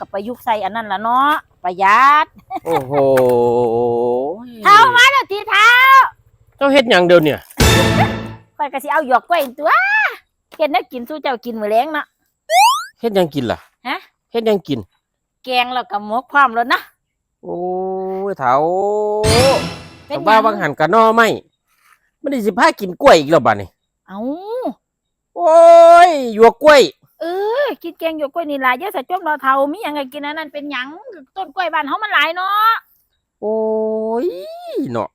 กับประยุกต์ใส่อันนั้นละเนาะประหยัดโอ้โหเท้ามาแล้วทีเท้าเจ้าเฮ็ดหยังเดี๋ยวเนี่ยข่อยก็สิเอาหยอกกล้วยตัวเฮ็ดแนักกินสู้เจ้ากินมื้อแลงเนาะ เฮ็ดหยังกินล่ะฮะ เฮ็ดหยังกิน แกงแล้วก็หมกพร้อมแล้วนะโอ้ยเฒ่าเป็นแต่ว่าบางหันกะนอไม่ไม่ได้สิพากินกล้วยอีกแล้วบัดนี้เอ้าโอ้ยหยวกกล้วย เออกินแกงหยอกกล้วยนี่ล่ะอย่าใส่จมรอเฒ่ามีหยังให้กินอันนั้นเป็นหยังต้นกล้วยบ้านเฮามันหลายเนาะโอ้ยเนาะ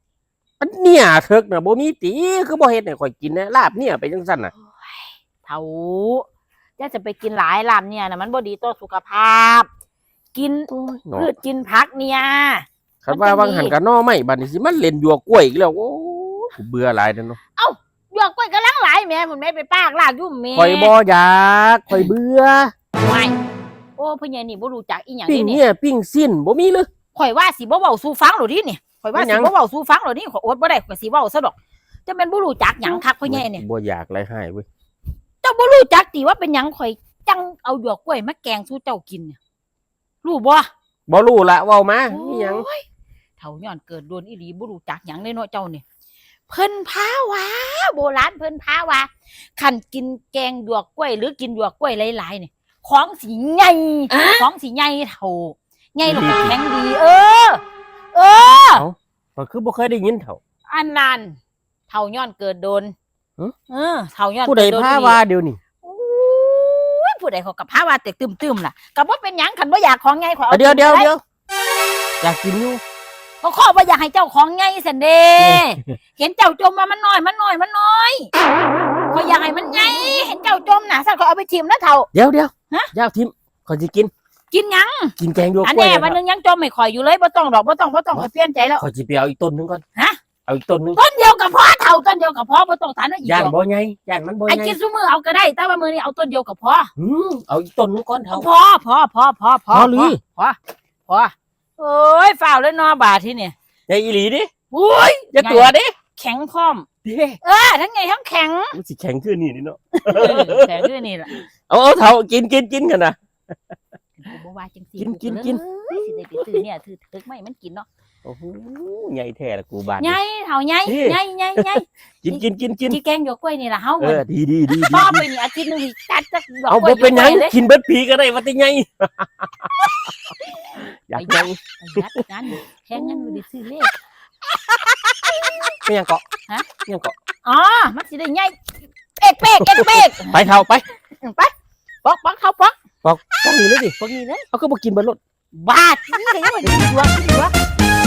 อันเนี่ยเถิกน่ะบ่มีติคือบ่เฮ็ดให้ข่อยกินนะลาบเนี่ยไปจังซั่นน่ะเฒ่าอย่าจะไปกินหลายลามเนี่ยน่ะมันบ่ดีต่อสุขภาพ กินโอ้ยเนาะพืชกินผักเนี่ยคันว่าบางหันกะนอไม่บัดนี้สิมันเล่นหยวกกล้วยอีกแล้วโอ้ยเบื่อหลายเด้อเนาะหยว แม่มันแม่ไปปากลากยุ่มแม่ข่อยบ่อยากข่อยเบื่อไม่โอ้พ่อใหญ่นี่บ่รู้จักอีหยังปิ้งนี่เนี่ยปิ้งสิ้นบ่มีเลย ข่อยว่าสิบ่เว้าสู่ฟังหรอดินี่ข่อยว่าเป็นหยัสิงบ่เว้าสู่ฟังหรอดิข่อยอดบ่ได้ข่อยสิเว้าซะดอกจะแม่นบ่รู้จักหยังคักพ่อใหญ่เนี่ยบ่อยากไรให้เว้ยเจ้าบ่รู้จักติว่าเป็นหยังข่อยจังเอาหยวกกล้วยมาแกงสู่เจ้ากินเนี่ยรู้บ่บ่รู้ละเว้ามามีหยังโอ้ยเฒ่าย้อนเกิดโดนอีหลีบ่รู้จักหยังเลยเนาะเจ้านี่ เพิ่นพาว่าโบราณเพิ่นพาว่าคันกินแกงหยวกกล้วย หรือกินหยวกกล้วยหลายๆนี่ของสิใหญ่ของสิใหญ่เท่าใหญ่แล้วก็แข็งดี เออ เออก็คือบ่เคยได้ยินเท่าอันนั้นเท่าย้อนเกิดโดนฮะเออเท่าย้อนผู้ใดเกิโนพาอีหลีว่าเดี๋ยวนี้โอ้ยผู้ใดเขากับพาว่าแต่ตึมๆล่ะก็บ่เป็นหยังคันบ่อยากของใหญ่ขอยเอาเดี๋ยวเดี๋ยวไเดี๋ยวอยากกินอยู่ ก็ขอบ่อยากให้เจ้าของใหญ่สันเดเห็นเจ้าจมมามันน้อยมันน้อยมันน้อยขอยอยากให้มันใหญ่เห็นเจ้าจมน่ะสั่นก็เอาไปทิมนะเท่า เดี๋ยวเดี๋ยวฮะอยากทิมขอยสิกิน กินหยังกินแกงหยวกอันกล้วยแน่เลยวันหนึงยังจมไม่ข่อยอยู่เลยบ่ต้องดอกบ่ต้องบ่ต้องข่อยเปลี่ยนใจแล้ว ขอยสิไปเอาอีกต้นหนึงก่อนฮะ เอาอีกต้นหนึงต้นเดียวกับพ่อเท่าต้นเดียวกับพ่อบ่ต้องทานอีกย่านดอกบ่ใหญ่ย่านมันบ่ใหไอ้ญ่กินซุมือเอาก็ได้ แต่ว่ามือนี้เอาต้นเดียวกับพ่ออืมเอาอีกต้นหนึงก่อนเท่าพอพอพอพอพอพอหรือพอพอ โอ้ยฝ่าวเลยเนอบาดที่เนี่ยใหญ่อีหลีดิอุ้ยอย่าตัวดิแข็งพร้อมเด้เออ ทั้งไงทั้งแข็งมันสิแข็งขึ้นนี่นี่เนาะเออแข็งด้วยนี่ล่ะเอาเอาเท่ากินกินกินกันนะ กูบ่ว่าจังซี่กินกินกินเอ้ยสิได้ไปซื้อเนี่ยถือถึกไม่มันกินเนาะโอ้โหใหญ่แท้ละกูบาดใหญ่เท่าใหญ่นี่ ใหญ่ใหญ่ใหญ่กินกินกินกินที่แกงหยวกกล้วยนี่ล่ะเฮาเออดีดีดีดีต่อไปนี่อาทิตย์หนึงสิจัดจักหยวกเอากล้บ่วยเป็นหยังหยวกกล้วยเลยกินเบิดผีก็ได้ว่าแต่ไง อยากยังประหยัดกันแทงเงินบ่ได้ซื้อเลขไม่ยังเกาะฮะไม่ยังเกาะอ๋อมันสิได้ใหญ่เป๊กเป๊กเป๊กเป๊กไปเท่าไปไปปอกปอกเข้าปอกต้องนี้เลยดิพวกนี้เลยเอาก็บ่กินเบิดรถบาดนี่ก็ยังว่ากินหัวกินหัว